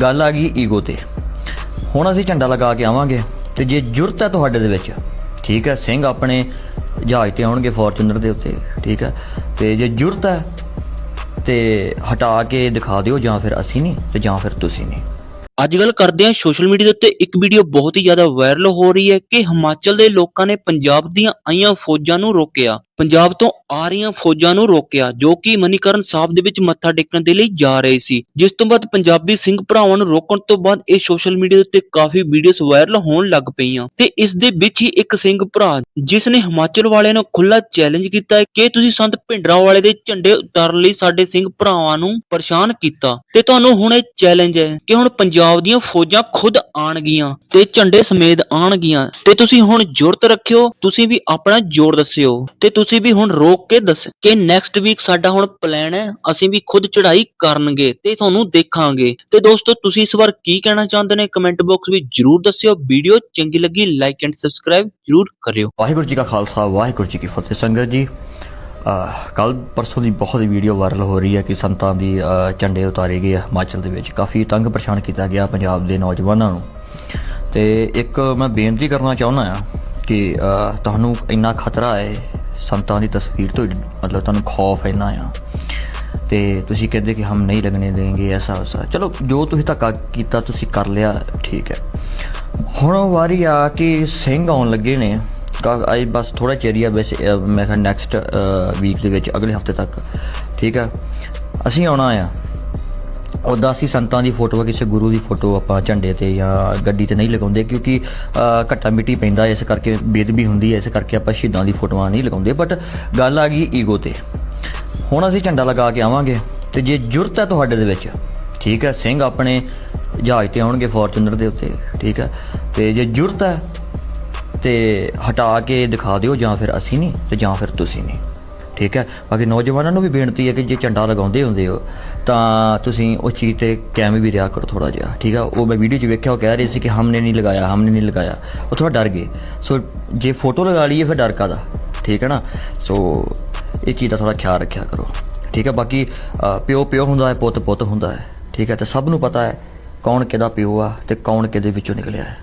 ਗੱਲ ਆ ਗਈ ਈਗੋ ਤੇ। ਹੁਣ ਅਸੀਂ ਝੰਡਾ ਲਗਾ ਕੇ ਆਵਾਂਗੇ ਤੇ ਜੇ ਜੁਰਤ ਹੈ ਤੁਹਾਡੇ ਦੇ ਵਿੱਚ, ਠੀਕ ਹੈ, ਸਿੰਘ ਆਪਣੇ ਜਹਾਜ਼ ਤੇ ਆਉਣਗੇ ਫੋਰਚੂਨਰ ਦੇ ਉੱਤੇ, ਠੀਕ ਹੈ, ਤੇ ਜੇ ਜੁਰਤ ਹੈ ਤੇ ਹਟਾ ਕੇ ਦਿਖਾ ਦਿਓ ਜਾਂ ਫਿਰ ਅਸੀਂ ਨਹੀਂ ਤੇ ਜਾਂ ਫਿਰ ਤੁਸੀਂ ਨਹੀਂ। ਅੱਜ ਗੱਲ ਕਰਦੇ ਹਾਂ ਸੋਸ਼ਲ ਮੀਡੀਆ ਦੇ ਉੱਤੇ ਇੱਕ ਵੀਡੀਓ ਬਹੁਤ ਹੀ ਜ਼ਿਆਦਾ ਵਾਇਰਲ ਹੋ ਰਹੀ ਹੈ ਕਿ ਹਿਮਾਚਲ ਦੇ ਲੋਕਾਂ ਨੇ ਪੰਜਾਬ ਦੀਆਂ ਆਈਆਂ ਫੌਜਾਂ ਨੂੰ ਰੋਕਿਆ। ਪੰਜਾਬ ਤੋਂ ਆ ਰਹੀਆਂ ਫੌਜਾਂ ਨੂੰ ਰੋਕਿਆ, ਜੋ ਕਿ ਮਨੀਕਰਨ ਸਾਹਿਬ ਦੇ ਵਿੱਚ ਮੱਥਾ ਟੇਕਣ ਦੇ ਲਈ ਜਾ ਰਹੇ ਸੀ। ਜਿਸ ਤੋਂ ਬਾਅਦ ਪੰਜਾਬੀ ਸਿੰਘ ਭਰਾਵਾਂ ਨੂੰ ਰੋਕਣ ਤੋਂ ਬਾਅਦ ਇਹ ਸੋਸ਼ਲ ਮੀਡੀਆ ਉੱਤੇ ਕਾਫੀ ਵੀਡੀਓਜ਼ ਵਾਇਰਲ ਹੋਣ ਲੱਗ ਪਈਆਂ। ਤੇ ਇਸ ਦੇ ਵਿੱਚ ਹੀ ਇੱਕ ਸਿੰਘ ਭਰਾ, ਜਿਸ ਨੇ ਹਿਮਾਚਲ ਵਾਲਿਆਂ ਨੂੰ ਖੁੱਲਾ ਚੈਲੰਜ ਕੀਤਾ, ਕਿ ਤੁਸੀਂ ਸੰਤ ਭਿੰਡਰਾਂ ਵਾਲੇ ਦੇ ਝੰਡੇ ਉਤਾਰਨ ਲਈ ਸਾਡੇ ਸਿੰਘ ਭਰਾਵਾਂ ਨੂੰ ਪਰੇਸ਼ਾਨ ਕੀਤਾ। ਤੇ ਤੁਹਾਨੂੰ ਹੁਣ ਇਹ ਚੈਲੰਜ ਹੈ ਕਿ ਹੁਣ ਪੰਜਾਬ ਦੀਆਂ ਫੌਜਾਂ ਖੁਦ ਆਣਗੀਆਂ ਤੇ ਝੰਡੇ ਸਮੇਤ ਆਣਗੀਆਂ ਤੇ ਤੁਸੀਂ ਹੁਣ ਜੁਰਤ ਰੱਖਿਓ, ਤੁਸੀਂ ਵੀ ਆਪਣਾ ਜੋਰ ਦੱਸਿਓ। ਤੇ ਤੁਸੀਂ ਵੀ ਹੁਣ ਰੋਕ ਕੇ ਦੱਸ ਕਿ ਨੈਕਸਟ ਵੀਕ ਸਾਡਾ ਹੁਣ ਪਲਾਨ ਹੈ, ਅਸੀਂ ਵੀ ਖੁਦ ਚੜ੍ਹਾਈ ਕਰਨਗੇ ਤੇ ਤੁਹਾਨੂੰ ਦੇਖਾਂਗੇ। ਤੇ ਦੋਸਤੋ, ਤੁਸੀਂ ਇਸ ਵਾਰ ਕੀ ਕਹਿਣਾ ਚਾਹੁੰਦੇ ਨੇ? ਕਮੈਂਟ ਬਾਕਸ ਵਿੱਚ ਜਰੂਰ ਦੱਸਿਓ। ਵੀਡੀਓ ਚੰਗੀ ਲੱਗੀ ਲਾਈਕ ਐਂਡ ਸਬਸਕ੍ਰਾਈਬ ਜਰੂਰ ਕਰਿਓ। ਵਾਹਿਗੁਰੂ ਜੀ ਕਾ ਖਾਲਸਾ, ਵਾਹਿਗੁਰੂ ਜੀ ਕੀ ਫਤਿਹ ਸੰਗਤ ਜੀ। ਕੱਲ ਪਰਸੋਂ ਦੀ ਬਹੁਤ ਹੀ ਵੀਡੀਓ ਵਾਇਰਲ ਹੋ ਰਹੀ ਹੈ ਕਿ ਸੰਤਾਂ ਦੀ ਝੰਡੇ ਉਤਾਰੇ ਗਏ ਹਿਮਾਚਲ ਦੇ ਵਿੱਚ। ਕਾਫੀ ਤੰਗ ਪਰੇਸ਼ਾਨ ਕੀਤਾ ਗਿਆ ਪੰਜਾਬ ਦੇ ਨੌਜਵਾਨਾਂ ਨੂੰ। ਤੇ ਇੱਕ ਮੈਂ ਬੇਨਤੀ ਕਰਨਾ ਚਾਹੁੰਦਾ ਆ ਕਿ ਤੁਹਾਨੂੰ ਇੰਨਾ ਖਤਰਾ ਹੈ ਸੰਤਾਂ ਦੀ ਤਸਵੀਰ ਤੋਂ ਮਤਲਬ ਤੁਹਾਨੂੰ ਖੌਫ ਇੰਨਾ ਆ। ਤੇ ਤੁਸੀਂ ਕਹਿੰਦੇ ਕਿ ਹਮ ਨਹੀਂ ਲੱਗਣੇ ਦੇਂਗੇ, ਐਸਾ ਵੈਸਾ। ਚਲੋ, ਜੋ ਤੁਸੀਂ ਧੱਕਾ ਕੀਤਾ, ਤੁਸੀਂ ਕਰ ਲਿਆ, ਠੀਕ ਹੈ। ਹੁਣ ਵਾਰੀ ਆ ਕਿ ਸਿੰਘ ਆਉਣ ਲੱਗੇ ਨੇ। ਕਾ- ਆਈ ਬਸ ਥੋੜਾ ਚੇਰੀਆ ਵੈਸੇ ਮੈਂ ਕਿਹਾ ਨੈਕਸਟ ਵੀਕ ਦੇ ਵਿੱਚ, ਅਗਲੇ ਹਫ਼ਤੇ ਤੱਕ। ਠੀਕ ਹੈ। ਅਸੀਂ ਆਉਣਾ ਆ। ਉਦਾਂ ਅਸੀਂ ਸੰਤਾਂ ਦੀ ਫੋਟੋ ਕਿਸੇ ਗੁਰੂ ਦੀ ਫੋਟੋ ਆਪਾਂ ਝੰਡੇ ਤੇ ਜਾਂ ਗੱਡੀ ਤੇ ਨਹੀਂ ਲਗਾਉਂਦੇ ਕਿਉਂਕਿ ਘੱਟਾ ਮਿੱਟੀ ਪੈਂਦਾ, ਇਸ ਕਰਕੇ ਬੇਦਬੀ ਹੁੰਦੀ ਹੈ, ਇਸ ਕਰਕੇ ਆਪਾਂ ਸ਼ਹੀਦਾਂ ਦੀ ਫੋਟੋਆਂ ਨਹੀਂ ਲਗਾਉਂਦੇ ਬਟ ਗੱਲ ਆ ਗਈ ਈਗੋ ਤੇ। ਹੁਣ ਅਸੀਂ ਝੰਡਾ ਲਗਾ ਕੇ ਆਵਾਂਗੇ ਤੇ ਜੇ ਜੁਰਤ ਹੈ ਤੁਹਾਡੇ ਦੇ ਵਿੱਚ, ਠੀਕ ਹੈ, ਸਿੰਘ ਆਪਣੇ ਜਹਾਜ਼ ਤੇ ਆਉਣਗੇ ਫੋਰਚੂਨਰ ਦੇ ਉੱਤੇ, ਠੀਕ ਹੈ, ਤੇ ਜੇ ਜੁਰਤ ਹੈ ਤੇ ਹਟਾ ਕੇ ਦਿਖਾ ਦਿਓ ਜਾਂ ਫਿਰ ਅਸੀਂ ਨਹੀਂ ਤੇ ਜਾਂ ਫਿਰ ਤੁਸੀਂ ਨਹੀਂ। ਠੀਕ ਹੈ? ਬਾਕੀ ਨੌਜਵਾਨਾਂ ਨੂੰ ਵੀ ਬੇਨਤੀ ਹੈ ਕਿ ਜੇ ਝੰਡਾ ਲਗਾਉਂਦੇ ਹੁੰਦੇ ਹੋ, ਤਾਂ ਤੁਸੀਂ ਉਸ ਚੀਜ਼ ਤੇ ਕਾਇਮ ਵੀ ਰਿਹਾ ਕਰੋ ਥੋੜਾ ਜਿਹਾ, ਠੀਕ ਹੈ ਉਹ ਮੈਂ ਵੀਡੀਓ 'ਚ ਵੇਖਿਆ, ਉਹ ਕਹਿ ਰਹੇ ਸੀ ਕਿ ਹਮਨੇ ਨਹੀਂ ਲਗਾਇਆ, ਹਮਨੇ ਨਹੀਂ ਲਗਾਇਆ। ਉਹ ਥੋੜਾ ਡਰ ਗਏ। ਸੋ ਜੇ ਫੋਟੋ ਲਗਾ ਲਈਏ, ਫਿਰ ਡਰ ਕਾਦਾ ਠੀਕ ਹੈ ਨਾ? ਸੋ ਇਹ ਚੀਜ਼ ਦਾ ਥੋੜਾ ਖਿਆਲ ਰੱਖਿਆ ਕਰੋ। ਠੀਕ ਹੈ? ਬਾਕੀ ਪਿਓ ਪਿਓ ਹੁੰਦਾ ਹੈ, ਪੁੱਤ ਪੁੱਤ ਹੁੰਦਾ ਹੈ। ਠੀਕ ਹੈ? ਤੇ ਸਭ ਨੂੰ ਪਤਾ ਹੈ ਕੌਣ ਕਿਹਦਾ ਪਿਓ ਆ ਤੇ ਕੌਣ ਕਿਹਦੇ ਵਿੱਚੋਂ ਨਿਕਲਿਆ ਹੈ।